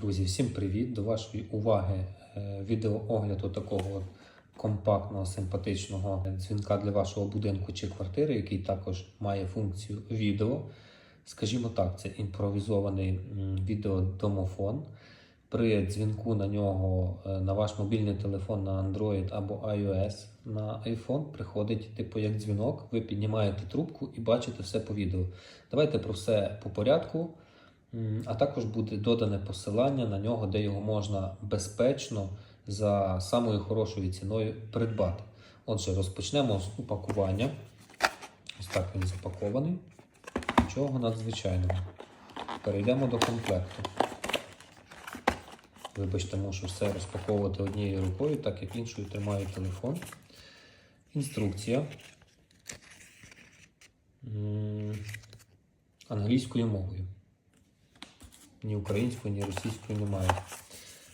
Друзі, всім привіт! До вашої уваги е, відеоогляду такого компактного симпатичного дзвінка для вашого будинку чи квартири, який також має функцію відео. Скажімо так, це імпровізований відеодомофон. При дзвінку на нього е, на ваш мобільний телефон на Android або iOS на iPhone приходить типу як дзвінок. Ви піднімаєте трубку і бачите все по відео. Давайте про все по порядку. А також буде додане посилання на нього, де його можна безпечно за самою хорошою ціною придбати. Отже, розпочнемо з упакування. Ось так він запакований. Нічого надзвичайного. Перейдемо до комплекту. Вибачте, мушу все розпаковувати однією рукою, так як іншою тримаю телефон. Інструкція. Англійською мовою. Ні української, ні російської немає.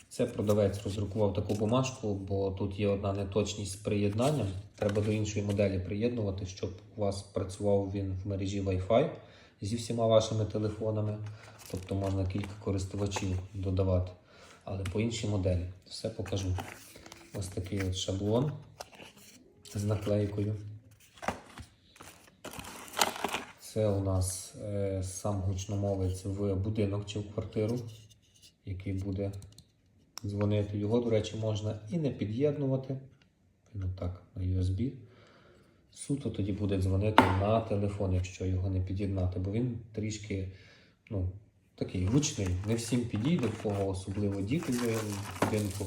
Це продавець роздрукував таку бумажку, бо тут є одна неточність з приєднанням. Треба до іншої моделі приєднувати, щоб у вас працював він в мережі Wi-Fi зі всіма вашими телефонами. Тобто можна кілька користувачів додавати. Але по іншій моделі все покажу. Ось такий от шаблон з наклейкою. Це у нас е, сам гучномовець в будинок чи в квартиру, який буде дзвонити. Його, до речі, можна і не під'єднувати. Він отак на USB. Суто тоді буде дзвонити на телефон, якщо його не під'єднати, бо він трішки ну, такий гучний. Не всім підійде, в кого особливо діти в будинку,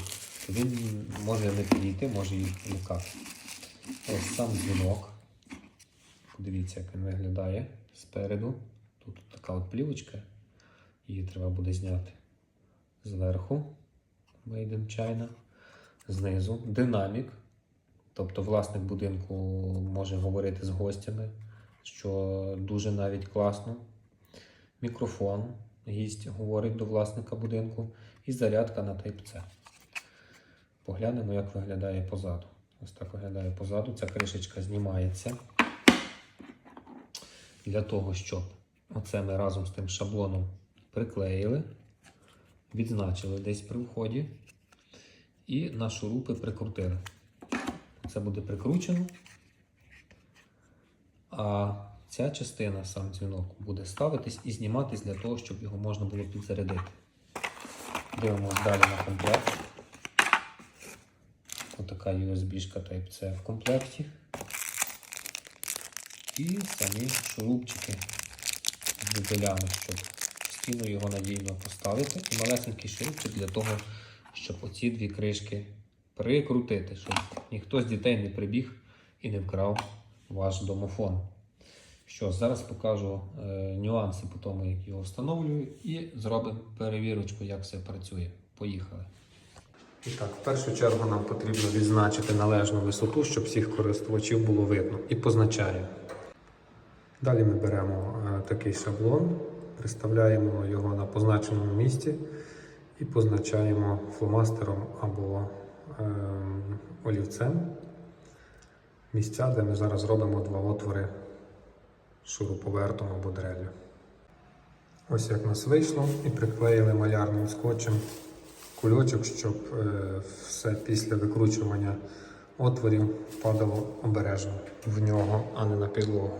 то він може не підійти, може їх лякати. Ось сам дзвінок. Подивіться, як він виглядає спереду. Тут така от плівочка. Її треба буде зняти зверху. Made in China. Знизу. Динамік. Тобто власник будинку може говорити з гостями, що дуже навіть класно. Мікрофон. Гість говорить до власника будинку. І зарядка на Type-C. Поглянемо, як виглядає позаду. Ось так виглядає позаду. Ця кришечка знімається для того, щоб оце ми разом з тим шаблоном приклеїли, відзначили десь при вході і на шурупи прикрутили. Це буде прикручено, а ця частина, сам дзвінок, буде ставитись і зніматись для того, щоб його можна було підзарядити. Дивимося далі на комплект. Отака USB-шка Type-C в комплекті. І самі шурупчики з деталями, щоб в стіну його надійно поставити. І малесенький шурупчик для того, щоб оці дві кришки прикрутити, щоб ніхто з дітей не прибіг і не вкрав ваш домофон. Що, зараз покажу е, нюанси по тому, як його встановлюю, і зробимо перевірочку, як все працює. Поїхали. І так, в першу чергу нам потрібно відзначити належну висоту, щоб всіх користувачів було видно. І позначаємо. Далі ми беремо е, такий шаблон, приставляємо його на позначеному місці і позначаємо фломастером або е, олівцем місця, де ми зараз робимо два отвори шуруповертом або дрелью. Ось як нас вийшло, і приклеїли малярним скотчем кульочок, щоб е, все після викручування отворів падало обережно в нього, а не на підлогу.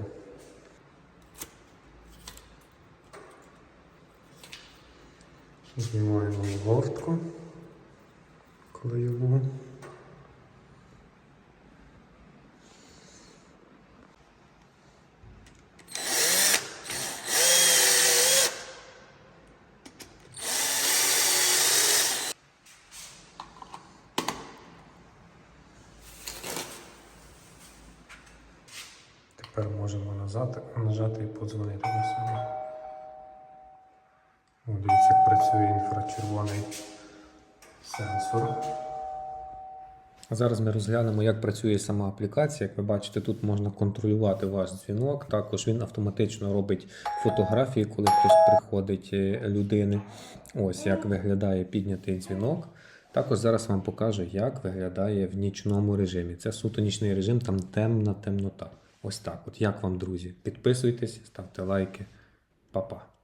Знімаємо гортку клеєву. Тепер можемо нажати і подзвонити на себе. Дивіться, як працює інфрачервоний сенсор. Зараз ми розглянемо, як працює сама аплікація. Як ви бачите, тут можна контролювати ваш дзвінок. Також він автоматично робить фотографії, коли хтось приходить е, людини. Ось як виглядає піднятий дзвінок. Також зараз вам покажу, як виглядає в нічному режимі. Це суто нічний режим, там темна темнота. Ось так. От як вам, друзі? Підписуйтесь, ставте лайки. Па-па.